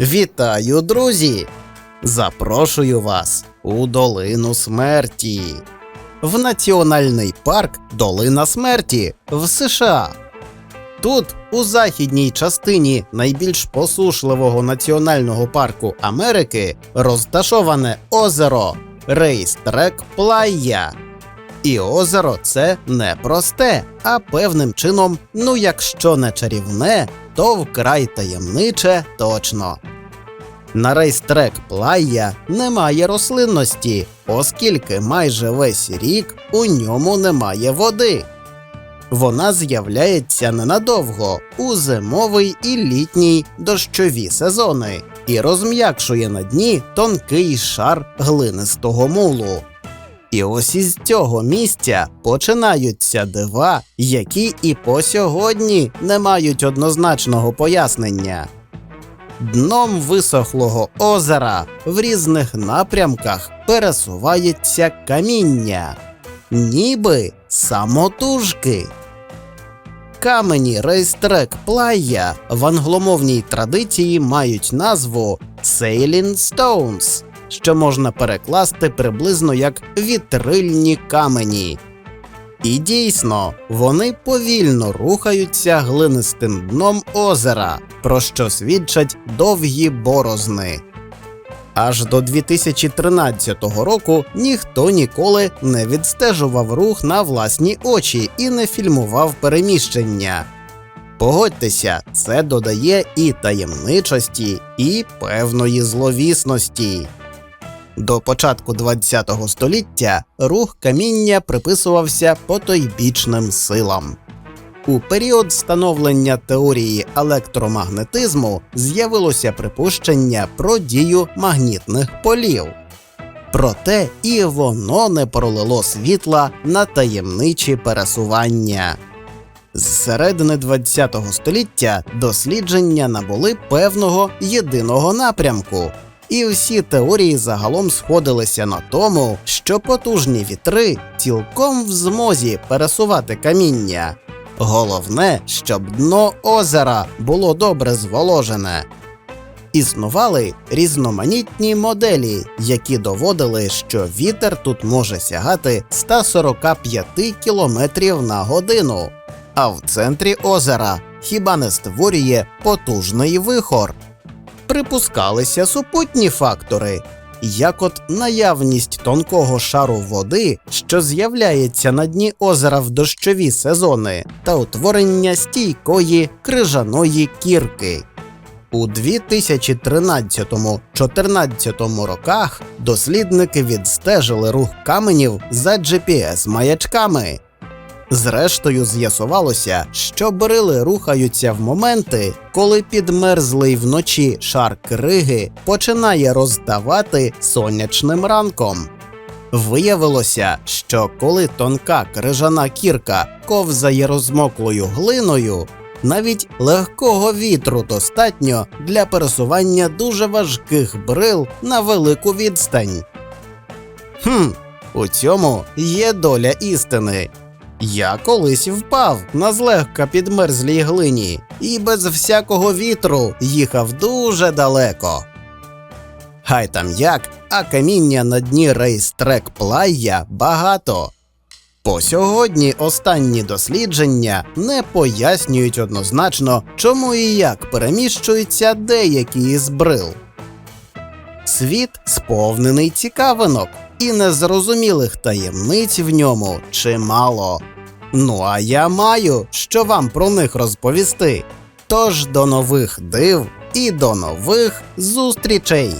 Вітаю, друзі! Запрошую вас у Долину смерті. В Національний парк Долина смерті в США. Тут, у західній частині найбільш посушливого національного парку Америки, розташоване озеро Рейстрек Плая. І озеро це не просте, а певним чином, ну якщо не чарівне, то вкрай таємниче точно. На рейстрек Плая немає рослинності, оскільки майже весь рік у ньому немає води. Вона з'являється ненадовго у зимовий і літній дощові сезони і розм'якшує на дні тонкий шар глинистого мулу. І ось із цього місця починаються дива, які і по сьогодні не мають однозначного пояснення. Дном висохлого озера в різних напрямках пересувається каміння, ніби самотужки. Камені рейстрек Плая в англомовній традиції мають назву Sailing Stones, що можна перекласти приблизно як вітрильні камені. І дійсно, вони повільно рухаються глинистим дном озера, про що свідчать довгі борозни. Аж до 2013 року ніхто ніколи не відстежував рух на власні очі і не фільмував переміщення. Погодьтеся, це додає і таємничості, і певної зловісності. До початку ХХ століття рух каміння приписувався потойбічним силам. У період становлення теорії електромагнетизму з'явилося припущення про дію магнітних полів. Проте і воно не пролило світла на таємничі пересування. З середини ХХ століття дослідження набули певного єдиного напрямку, і всі теорії загалом сходилися на тому, що потужні вітри цілком в змозі пересувати каміння. Головне, щоб дно озера було добре зволожене. Існували різноманітні моделі, які доводили, що вітер тут може сягати 145 км на годину, а в центрі озера хіба не створює потужний вихор. Припускалися супутні фактори, як от наявність тонкого шару води, що з'являється на дні озера в дощові сезони, та утворення стійкої крижаної кірки. У 2013-14 роках дослідники відстежили рух каменів за GPS-маячками. Зрештою, з'ясувалося, що брили рухаються в моменти, коли підмерзлий вночі шар криги починає роздавати сонячним ранком. Виявилося, що коли тонка крижана кірка ковзає розмоклою глиною, навіть легкого вітру достатньо для пересування дуже важких брил на велику відстань. Хм, у цьому є доля істини. Я колись впав на злегка підмерзлій глині і без всякого вітру їхав дуже далеко. Хай там як, а каміння на дні рейстрек Плая багато. По сьогодні останні дослідження не пояснюють однозначно, чому і як переміщуються деякі із брил. Світ сповнений цікавинок, і незрозумілих таємниць в ньому чимало. Ну а я маю, що вам про них розповісти. Тож до нових див і до нових зустрічей!